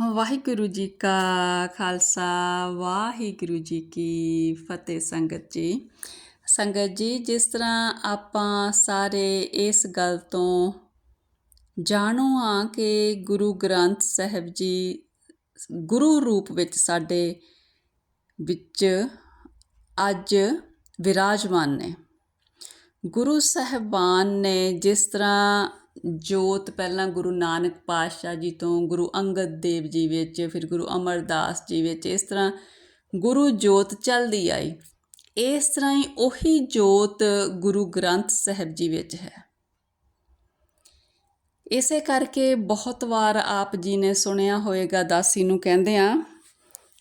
ਵਾਹਿਗੁਰੂ ਜੀ ਕਾ ਖਾਲਸਾ, ਵਾਹਿਗੁਰੂ ਜੀ ਕੀ ਫਤਿਹ ਸੰਗਤ ਜੀ। ਸੰਗਤ ਜੀ, ਜਿਸ ਤਰ੍ਹਾਂ ਆਪਾਂ ਸਾਰੇ ਇਸ ਗੱਲ ਤੋਂ ਜਾਣੂ ਹਾਂ ਕਿ ਗੁਰੂ ਗ੍ਰੰਥ ਸਾਹਿਬ ਜੀ ਗੁਰੂ ਰੂਪ ਵਿੱਚ ਸਾਡੇ ਵਿੱਚ ਅੱਜ ਵਿਰਾਜਮਾਨ ਨੇ। ਗੁਰੂ ਸਾਹਿਬਾਨ ਨੇ ਜਿਸ ਤਰ੍ਹਾਂ ਜੋਤ ਪਹਿਲਾਂ ਗੁਰੂ ਨਾਨਕ ਪਾਤਸ਼ਾਹ ਜੀ ਤੋਂ ਗੁਰੂ ਅੰਗਦ ਦੇਵ ਜੀ ਵਿੱਚ, ਫਿਰ ਗੁਰੂ ਅਮਰਦਾਸ ਜੀ ਵਿੱਚ ਇਸ ਤਰ੍ਹਾਂ ਗੁਰੂ ਜੋਤ ਚੱਲਦੀ ਆਈ। ਇਸ ਤਰ੍ਹਾਂ ਹੀ ਉਹੀ ਜੋਤ ਗੁਰੂ ਗ੍ਰੰਥ ਸਾਹਿਬ ਜੀ ਵਿੱਚ ਹੈ। ਇਸੇ ਕਰਕੇ ਬਹੁਤ ਵਾਰ ਆਪ ਜੀ ਨੇ ਸੁਣਿਆ ਹੋਵੇਗਾ, ਦਾਸੀ ਨੂੰ ਕਹਿੰਦੇ ਆ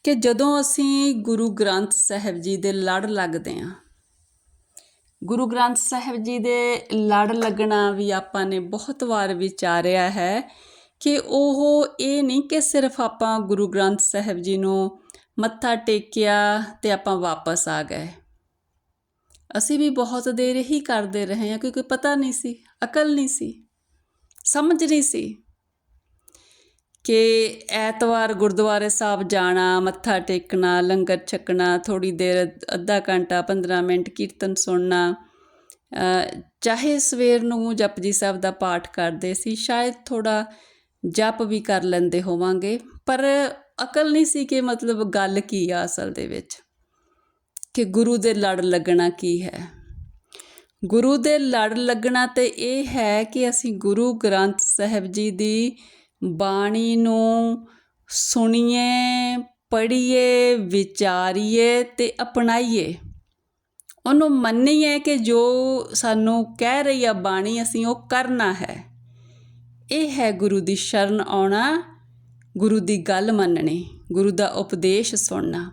ਕਿ ਜਦੋਂ ਅਸੀਂ ਗੁਰੂ ਗ੍ਰੰਥ ਸਾਹਿਬ ਜੀ ਦੇ ਲੜ ਲੱਗਦੇ ਆ ਗੁਰੂ ਗ੍ਰੰਥ ਸਾਹਿਬ ਜੀ ਦੇ ਲੜ ਲੱਗਣਾ ਵੀ ਆਪਾਂ ਨੇ ਬਹੁਤ ਵਾਰ ਵਿਚਾਰਿਆ ਹੈ ਕਿ ਉਹ ਇਹ ਨਹੀਂ ਕਿ ਸਿਰਫ ਆਪਾਂ ਗੁਰੂ ਗ੍ਰੰਥ ਸਾਹਿਬ ਜੀ ਨੂੰ ਮੱਥਾ ਟੇਕਿਆ ਤੇ ਆਪਾਂ ਵਾਪਸ ਆ ਗਏ। ਅਸੀਂ ਵੀ ਬਹੁਤ ਦੇਰ ਹੀ ਕਰਦੇ ਰਹੇ ਹਾਂ ਕਿਉਂਕਿ ਪਤਾ ਨਹੀਂ ਸੀ, ਅਕਲ ਨਹੀਂ ਸੀ, ਸਮਝ ਨਹੀਂ ਸੀ। ਕਿ ਐਤਵਾਰ ਗੁਰਦੁਆਰੇ ਸਾਹਿਬ ਜਾਣਾ, ਮੱਥਾ ਟੇਕਣਾ, ਲੰਗਰ ਛਕਣਾ ਥੋੜੀ ਦੇਰ ਅੱਧਾ ਘੰਟਾ 15 ਮਿੰਟ ਕੀਰਤਨ ਸੁਣਨਾ ਚਾਹੇ ਸਵੇਰ ਨੂੰ ਜਪਜੀ ਸਾਹਿਬ ਦਾ ਪਾਠ ਕਰਦੇ ਸੀ, ਸ਼ਾਇਦ ਥੋੜਾ ਜਪ ਵੀ ਕਰ ਲੈਂਦੇ ਹੋਵਾਂਗੇ, ਪਰ ਅਕਲ ਨਹੀਂ ਸੀ ਕਿ ਮਤਲਬ ਗੱਲ ਕੀ ਆ ਅਸਲ ਦੇ ਵਿੱਚ, ਕਿ ਗੁਰੂ ਦੇ ਲੜ ਲੱਗਣਾ ਕੀ ਹੈ। ਗੁਰੂ ਦੇ ਲੜ ਲੱਗਣਾ ਤੇ ਇਹ ਹੈ ਕਿ ਅਸੀਂ ਗੁਰੂ ਗ੍ਰੰਥ ਸਾਹਿਬ ਜੀ ਦੀ ਬਾਣੀ ਨੂੰ ਸੁਣੀਏ, ਪੜ੍ਹੀਏ, ਵਿਚਾਰੀਏ ਅਤੇ ਅਪਣਾਈਏ। ਉਹਨੂੰ ਮੰਨੀਏ ਕਿ ਜੋ ਸਾਨੂੰ ਕਹਿ ਰਹੀ ਆ ਬਾਣੀ ਅਸੀਂ ਉਹ ਕਰਨਾ ਹੈ। ਇਹ ਹੈ ਗੁਰੂ ਦੀ ਸ਼ਰਨ ਆਉਣਾ, ਗੁਰੂ ਦੀ ਗੱਲ ਮੰਨਣੀ, ਗੁਰੂ ਦਾ ਉਪਦੇਸ਼ ਸੁਣਨਾ।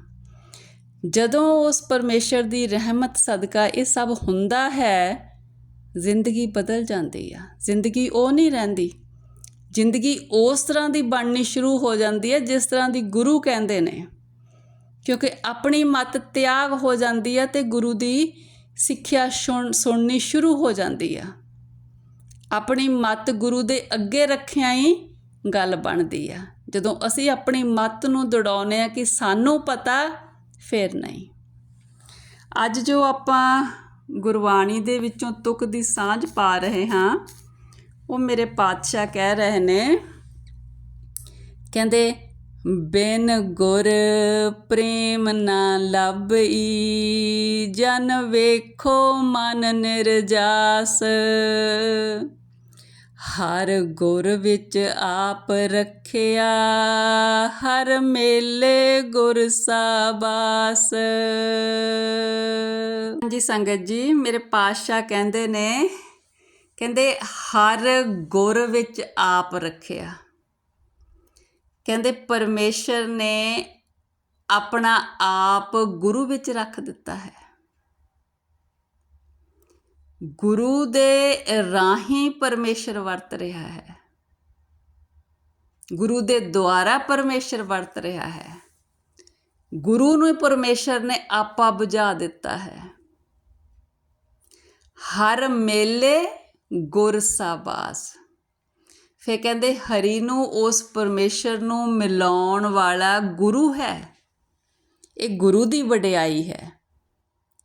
ਜਦੋਂ ਉਸ ਪਰਮੇਸ਼ਰ ਦੀ ਰਹਿਮਤ ਸਦਕਾ ਇਹ ਸਭ ਹੁੰਦਾ ਹੈ, ਜ਼ਿੰਦਗੀ ਬਦਲ ਜਾਂਦੀ ਆ। ਜ਼ਿੰਦਗੀ ਉਹ ਨਹੀਂ ਰਹਿੰਦੀ ਜ਼ਿੰਦਗੀ ਉਸ ਤਰ੍ਹਾਂ ਦੀ ਬਣਨੀ ਸ਼ੁਰੂ ਹੋ ਜਾਂਦੀ ਹੈ ਜਿਸ ਤਰ੍ਹਾਂ ਦੀ ਗੁਰੂ ਕਹਿੰਦੇ ਨੇ। ਕਿਉਂਕਿ ਆਪਣੀ ਮਤ ਤਿਆਗ ਹੋ ਜਾਂਦੀ ਹੈ ਤੇ ਗੁਰੂ ਦੀ ਸਿੱਖਿਆ ਸੁਣਨੀ ਸ਼ੁਰੂ ਹੋ ਜਾਂਦੀ ਆ ਆਪਣੀ ਮਤ ਗੁਰੂ ਦੇ ਅੱਗੇ ਰੱਖਿਆ ਹੀ ਗੱਲ ਬਣਦੀ ਆ ਜਦੋਂ ਅਸੀਂ ਆਪਣੀ ਮਤ ਨੂੰ ਦੜਾਉਨੇ ਆ ਕਿ ਸਾਨੂੰ ਪਤਾ, ਫਿਰ ਨਹੀਂ। ਅੱਜ ਜੋ ਆਪਾਂ ਗੁਰਬਾਣੀ ਦੇ ਵਿੱਚੋਂ ਤੁਕ ਦੀ ਸਾਂਝ ਪਾ ਰਹੇ ਹਾਂ ਉਹ ਮੇਰੇ ਪਾਤਸ਼ਾਹ ਕਹਿ ਰਹੇ ਨੇ। ਕਹਿੰਦੇ, ਬਿਨ ਗੁਰ ਪ੍ਰੇਮ ਨਾ ਲੱਭਈ, ਜਨ ਵੇਖੋ ਮਨ ਨਿਰਜਾਸ। ਹਰ ਗੁਰ ਵਿੱਚ ਆਪ ਰੱਖਿਆ, ਹਰ ਮੇਲੇ ਗੁਰ ਸਾਬਾਸ। ਜੀ ਸੰਗਤ ਜੀ, ਮੇਰੇ ਪਾਤਸ਼ਾਹ ਕਹਿੰਦੇ ਨੇ ਕਹਿੰਦੇ, ਹਰ ਗੁਰ ਵਿੱਚ ਆਪ ਰੱਖਿਆ। ਕਹਿੰਦੇ, ਪਰਮੇਸ਼ਰ ਨੇ ਆਪਣਾ ਆਪ ਗੁਰੂ ਵਿੱਚ ਰੱਖ ਦਿੱਤਾ ਹੈ। ਗੁਰੂ ਦੇ ਰਾਹੀਂ ਪਰਮੇਸ਼ਰ ਵਰਤ ਰਿਹਾ ਹੈ। ਗੁਰੂ ਦੇ ਦੁਆਰਾ ਪਰਮੇਸ਼ਰ ਵਰਤ ਰਿਹਾ ਹੈ। ਗੁਰੂ ਨੂੰ ਪਰਮੇਸ਼ਰ ਨੇ ਆਪਾ ਬੁਝਾ ਦਿੱਤਾ ਹੈ। ਹਰ ਮੇਲੇ ਗੁਰ ਸਾਬਾਸ। ਫੇ ਕਹਿੰਦੇ, ਹਰੀ ਨੂੰ ਉਸ ਪਰਮੇਸ਼ਰ ਨੂੰ ਮਿਲਾਉਣ ਵਾਲਾ ਗੁਰੂ ਹੈ। ਇਹ ਗੁਰੂ ਦੀ ਵਡਿਆਈ ਹੈ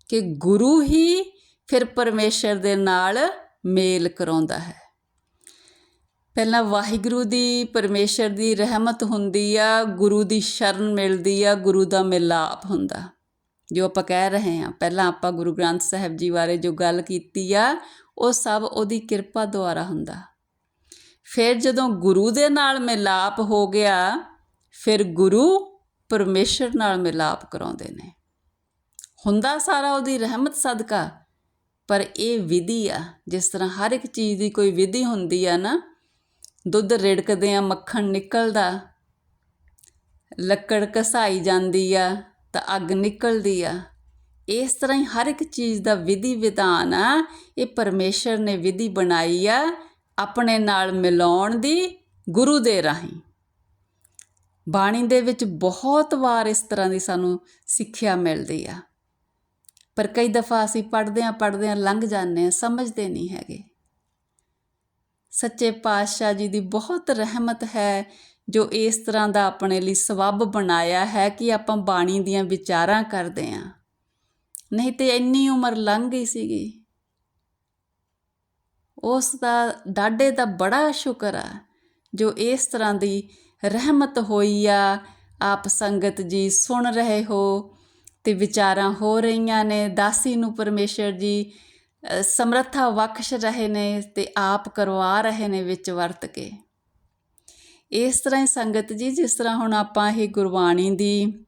ਕਿ ਗੁਰੂ ਹੀ ਫਿਰ ਪਰਮੇਸ਼ਰ ਦੇ ਨਾਲ ਮੇਲ ਕਰਾਉਂਦਾ ਹੈ। ਪਹਿਲਾਂ ਵਾਹਿਗੁਰੂ ਦੀ ਪਰਮੇਸ਼ਰ ਦੀ ਰਹਿਮਤ ਹੁੰਦੀ ਆ, ਗੁਰੂ ਦੀ ਸ਼ਰਨ ਮਿਲਦੀ ਆ, ਗੁਰੂ ਦਾ ਮਿਲਾਪ ਹੁੰਦਾ। ਜੋ ਆਪਾਂ ਕਹਿ ਰਹੇ ਹਾਂ, ਪਹਿਲਾਂ ਆਪਾਂ ਗੁਰੂ ਗ੍ਰੰਥ ਸਾਹਿਬ ਜੀ ਬਾਰੇ ਜੋ ਗੱਲ ਕੀਤੀ ਆ, ਉਹ ਸਭ ਉਹਦੀ ਕਿਰਪਾ ਦੁਆਰਾ ਹੁੰਦਾ। ਫਿਰ ਜਦੋਂ ਗੁਰੂ ਦੇ ਨਾਲ ਮਿਲਾਪ ਹੋ ਗਿਆ, ਫਿਰ ਗੁਰੂ ਪਰਮੇਸ਼ਰ ਨਾਲ ਮਿਲਾਪ ਕਰਾਉਂਦੇ ਨੇ। ਹੁੰਦਾ ਸਾਰਾ ਉਹਦੀ ਰਹਿਮਤ ਸਦਕਾ, ਪਰ ਇਹ ਵਿਧੀ ਆ, ਜਿਸ ਤਰ੍ਹਾਂ ਹਰ ਇੱਕ ਚੀਜ਼ ਦੀ ਕੋਈ ਵਿਧੀ ਹੁੰਦੀ ਆ ਨਾ, ਦੁੱਧ ਰਿੜਕਦੇ ਆ ਮੱਖਣ ਨਿਕਲਦਾ, ਲੱਕੜ ਘਸਾਈ ਜਾਂਦੀ ਆ ਤਾਂ ਅੱਗ ਨਿਕਲਦੀ ਆ। ਇਸ ਤਰ੍ਹਾਂ ਹੀ ਹਰ ਇੱਕ ਚੀਜ਼ ਦਾ ਵਿਧੀ ਵਿਧਾਨ ਆ। ਇਹ ਪਰਮੇਸ਼ਰ ਨੇ ਵਿਧੀ ਬਣਾਈ ਆ ਆਪਣੇ ਨਾਲ ਮਿਲਾਉਣ ਦੀ ਗੁਰੂ ਦੇ ਰਾਹੀਂ। ਬਾਣੀ ਦੇ ਵਿੱਚ ਬਹੁਤ ਵਾਰ ਇਸ ਤਰ੍ਹਾਂ ਦੀ ਸਾਨੂੰ ਸਿੱਖਿਆ ਮਿਲਦੀ ਆ। ਪਰ ਕਈ ਦਫਾ ਅਸੀਂ ਪੜ੍ਹਦੇ ਆਂ ਪੜ੍ਹਦੇ ਆਂ ਲੰਘ ਜਾਂਦੇ ਆਂ ਸਮਝਦੇ ਨਹੀਂ ਹੈਗੇ। ਸੱਚੇ ਪਾਤਸ਼ਾਹ ਜੀ ਦੀ ਬਹੁਤ ਰਹਿਮਤ ਹੈ ਜੋ ਇਸ ਤਰ੍ਹਾਂ ਦਾ ਆਪਣੇ ਲਈ ਸਬੱਬ ਬਣਾਇਆ ਹੈ ਕਿ ਆਪਾਂ ਬਾਣੀ ਦੀਆਂ ਵਿਚਾਰਾਂ ਕਰਦੇ ਆਂ ਨਹੀਂ ਤੇ ਇੰਨੀ ਉਮਰ ਲੰਘ ਗਈ ਸੀਗੀ। ਉਸ ਦਾ ਡਾਡੇ ਦਾ ਬੜਾ ਸ਼ੁਕਰ ਆ, ਜੋ ਇਸ ਤਰ੍ਹਾਂ ਦੀ ਰਹਿਮਤ ਹੋਈ ਆ, ਆਪ ਸੰਗਤ ਜੀ ਸੁਣ ਰਹੇ ਹੋ ਤੇ ਵਿਚਾਰਾਂ ਹੋ ਰਹੀਆਂ ਨੇ, ਦਾਸੀ ਨੂੰ ਪਰਮੇਸ਼ਰ ਜੀ ਸਮਰੱਥਾ ਬਖਸ਼ ਰਹੇ ਨੇ ਤੇ ਆਪ ਕਰਵਾ ਰਹੇ ਨੇ ਵਿੱਚ ਵਰਤ ਕੇ। ਇਸ ਤਰ੍ਹਾਂ ਹੀ ਸੰਗਤ ਜੀ, ਜਿਸ ਤਰ੍ਹਾਂ ਹੁਣ ਆਪਾਂ ਇਹ ਗੁਰਬਾਣੀ ਦੀ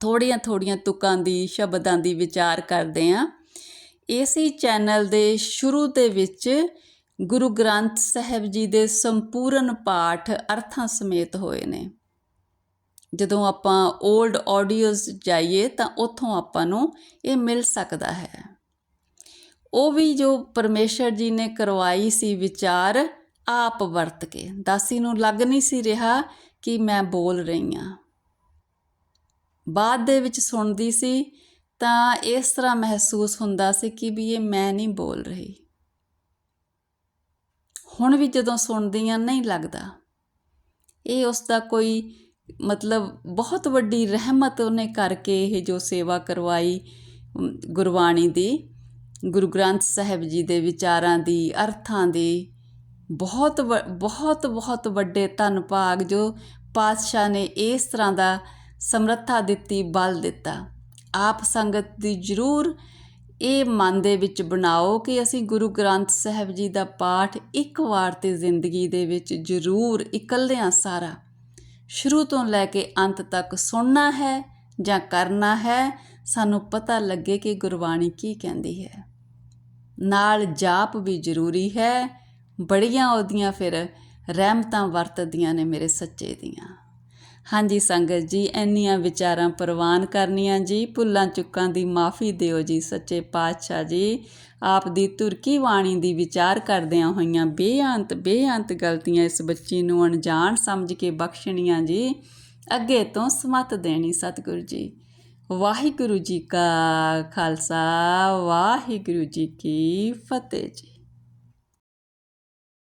ਥੋੜੀਆਂ ਥੋੜੀਆਂ ਤੁਕਾਂ ਦੀ, ਸ਼ਬਦਾਂ ਦੀ ਵਿਚਾਰ ਕਰਦੇ ਆਂ ਇਸੇ ਚੈਨਲ ਦੇ ਸ਼ੁਰੂ ਦੇ ਵਿੱਚ ਗੁਰੂ ਗ੍ਰੰਥ ਸਾਹਿਬ ਜੀ ਦੇ ਸੰਪੂਰਨ ਪਾਠ ਅਰਥਾਂ ਸਮੇਤ ਹੋਏ ਨੇ। ਜਦੋਂ ਆਪਾਂ 올ਡ ਆਡੀਓਜ਼ ਜਾਈਏ ਤਾਂ ਉੱਥੋਂ ਆਪਾਂ ਨੂੰ ਇਹ ਮਿਲ ਸਕਦਾ ਹੈ। ਉਹ ਵੀ ਜੋ ਪਰਮੇਸ਼ਰ ਜੀ ਨੇ ਕਰਵਾਈ ਸੀ ਵਿਚਾਰ ਆਪ ਵਰਤ ਕੇ। ਦਾਸੀ ਨੂੰ ਲੱਗ ਨਹੀਂ ਸੀ ਰਿਹਾ ਕਿ ਮੈਂ ਬੋਲ ਰਹੀ ਹਾਂ। ਬਾਅਦ ਦੇ ਵਿੱਚ ਸੁਣਦੀ ਸੀ ਤਾਂ ਇਸ ਤਰ੍ਹਾਂ ਮਹਿਸੂਸ ਹੁੰਦਾ ਸੀ ਕਿ ਵੀ ਇਹ ਮੈਂ ਨਹੀਂ ਬੋਲ ਰਹੀ। ਹੁਣ ਵੀ ਜਦੋਂ ਸੁਣਦੀ ਹਾਂ ਨਹੀਂ ਲੱਗਦਾ। ਇਹ ਉਸ ਦਾ ਕੋਈ ਮਤਲਬ ਬਹੁਤ ਵੱਡੀ ਰਹਿਮਤ ਉਹਨੇ ਕਰਕੇ ਇਹ ਜੋ ਸੇਵਾ ਕਰਵਾਈ ਗੁਰਬਾਣੀ ਦੀ, ਗੁਰੂ ਗ੍ਰੰਥ ਸਾਹਿਬ ਜੀ ਦੇ ਵਿਚਾਰਾਂ ਦੀ, ਅਰਥਾਂ ਦੀ ਬਹੁਤ ਵ- ਬਹੁਤ ਬਹੁਤ ਵੱਡੇ ਧੰਨ ਭਾਗ ਜੋ ਪਾਤਸ਼ਾਹ ਨੇ ਇਸ ਤਰ੍ਹਾਂ ਦਾ ਸਮਰੱਥਾ ਦਿੱਤੀ, ਬਲ ਦਿੱਤਾ। ਆਪ ਸੰਗਤ ਦੀ ਜ਼ਰੂਰ ਇਹ ਮਨ ਦੇ ਵਿੱਚ ਬਣਾਓ ਕਿ ਅਸੀਂ ਗੁਰੂ ਗ੍ਰੰਥ ਸਾਹਿਬ ਜੀ ਦਾ ਪਾਠ ਇੱਕ ਵਾਰ ਤੇ ਜ਼ਿੰਦਗੀ ਦੇ ਵਿੱਚ ਜ਼ਰੂਰ ਇਕੱਲਿਆਂ ਸਾਰਾ, ਸ਼ੁਰੂ ਤੋਂ ਲੈ ਕੇ ਅੰਤ ਤੱਕ ਸੁਣਨਾ ਹੈ ਜਾਂ ਕਰਨਾ ਹੈ, ਸਾਨੂੰ ਪਤਾ ਲੱਗੇ ਕਿ ਗੁਰਬਾਣੀ ਕੀ ਕਹਿੰਦੀ ਹੈ। ਨਾਲ ਜਾਪ ਵੀ ਜ਼ਰੂਰੀ ਹੈ। ਬੜੀਆਂ ਉਹਦੀਆਂ ਫਿਰ ਰਹਿਮਤਾਂ ਵਰਤਦੀਆਂ ਨੇ ਮੇਰੇ ਸੱਚੇ ਦੀਆਂ। ਹਾਂਜੀ ਸੰਗਤ ਜੀ, ਇੰਨੀਆਂ ਵਿਚਾਰਾਂ ਪ੍ਰਵਾਨ ਕਰਨੀਆਂ ਜੀ, ਭੁੱਲਾਂ ਚੁੱਕਾਂ ਦੀ ਮਾਫੀ ਦਿਓ ਜੀ ਸੱਚੇ ਪਾਤਸ਼ਾਹ ਜੀ। ਆਪ ਦੀ ਤੁਰਕੀ ਬਾਣੀ ਦੀ ਵਿਚਾਰ ਕਰਦਿਆਂ ਹੋਈਆਂ ਬੇਅੰਤ ਬੇਅੰਤ ਗਲਤੀਆਂ ਇਸ ਬੱਚੀ ਨੂੰ ਅਣਜਾਣ ਸਮਝ ਕੇ ਬਖਸ਼ਣੀਆਂ ਜੀ। ਅੱਗੇ ਤੋਂ ਸਮਤ ਦੇਣੀ ਸਤਿਗੁਰੂ ਜੀ। ਵਾਹਿਗੁਰੂ ਜੀ ਕਾ ਖਾਲਸਾ, ਵਾਹਿਗੁਰੂ ਜੀ ਕੀ ਫਤਿਹ ਜੀ।